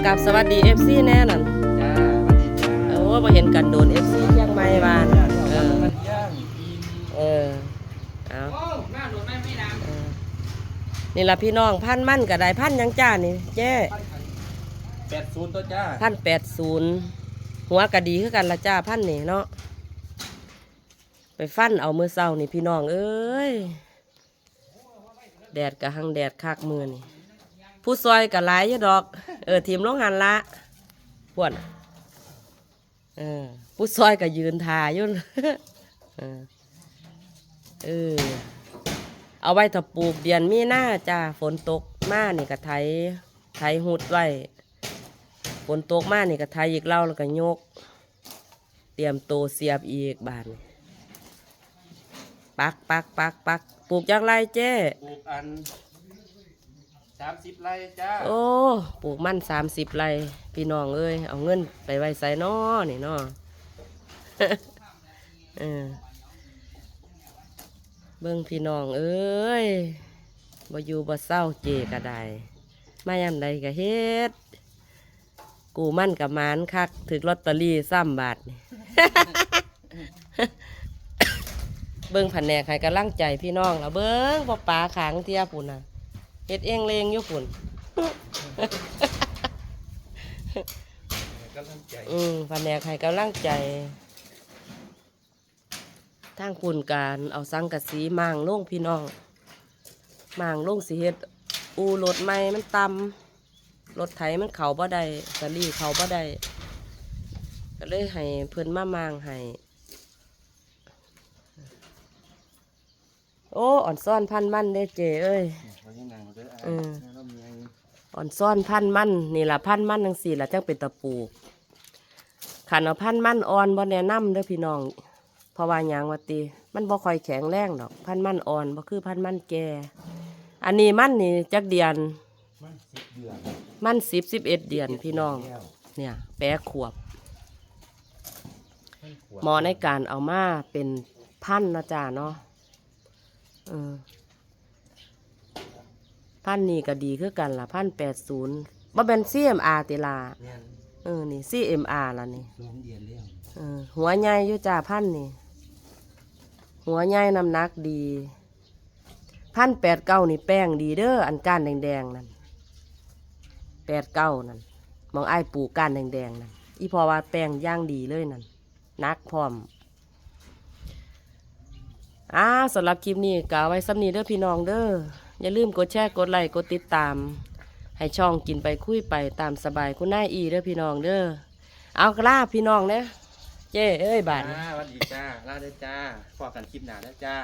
วัสดี FC แน่นั่นจ้าสวัสดีจ้าเออมาเห็นกันโดน FC เชียงใหม่บ้านเออมันย่างเออเอาโอ้หน้าโดนไม่ไม่ดังเออนี่ล่ะพี่น้องพันมั่นกับได้พันหยังจ้านี่เจ้แปดศูนย์ตัวจ้าพันแปดศูนย์หัวกะดีคือกันละจ้าพันนี่เนาะไปฟันเอามือเศร้านี่พี่น้องเอ้ยแดดกะหังแดดคักมือนี่ผู้ซอยกะหลายอยู่ดอก เออทีมลงหันละพวนเออผู้ซอยกะยืนทายู่เออเออเอาไว้ถ้าปลูกเดือนมีหน้าจ้าฝนตกมานี่กะไถไถหุดไว้ฝนตกมานี่ก็ไทยอีกเล่าแล้วก็ยก เตรียมโตเสียบอีกบานปักปักปักปักปลูกจากไรเจ้ปลูกอัน สามสิบไร่จ้า โอ้ปลูกมันสามสิบไรพี่น้องเอ้ยเอาเงินไปไว้ใส่นอนี่นอ เออเบิ่งพี่น้องเอ้ยบ่อยู่บ่เศร้าเจก็ได้มายามใดก็เฮ็ด กูมั่นกับมานคักถึกลอตเตอรี่ซ้ำบาทนี่ เบิ้งแผนกให้กำลังใจพี่น้องแล้วเบิ้งพ่อป๋าขางเทียปุ่นน่ะ เฮ็ดเองเลงอยู่ปุ่นกำลังใจอืมแผนกให้กำลังใจ ทางคุณการเอาสังกะสีมางลงพี่น้องมางลงสิเฮ็ด อูรถไม่มันต่ำรถไถมันเขาบ่ได้สลีเขาบ่ได้ก็เลยให้เพิ่นมามางให้โอ้อ่อนซ่อนพันมันเด้เจเอ้ยเขา ยังนางด้วยอืมเรามีไอ้อ่อนซ่อนพันธุ์มันนี่ล่ะพันธุ์มันจังสี่ล่ะจังเป็นตะปูขันเอาพันธุ์มันอ่อนบ่แนะนำเด้อพี่น้องเพราะว่าหยังว่าติมันบ่ค่อยแข็งแรงดอก พันธุ์มันอ่อนบ่คือพันธุ์มันแก่อันนี้มันนี่จักเดือนมันสิบเดือนมันสิบสิบเอ็ดเดือนพี่น้องแล้วเนี่ยแปดขวบมันขวดหมอในการเอามาเป็นพันธุ์นะจ๊ะเนาะเออ พันธุ์นี่ก็ดีคือกันล่ะพันแปดศูนย์บ่เป็น CMR ติลาเนี่ยเออนี่ CMR ล่ะนี่สองเดือนแล้วเออหัวใหญ่อยู่จ้าพันนี่ หัวใหญ่น้ำหนักดีพันแปดเก้านี่แป้งดีเด้ออันก้านแดงๆนั่นแปดเก้านั่นมองไอ้ายปลูกก้านแดงๆนั่นอีพอว่าแป้งย่างดีเลยนั่นนักพร้อม อ้าสำหรับคลิปนี้กาไว้ซ้ำนี้เด้อพี่น้องเด้ออย่าลืมกดแชร์กดไลค์กดติดตาม ให้ช่องกินไปคุยไปตามสบายคุณนายอีเด้อพี่น้องเด้อเอากล้าพี่น้องเนะเจ้เอ้ยบาท จ้าสวัสดีจ้าลาเด้อจ้าพอกันคลิปหนาเด้อจ้า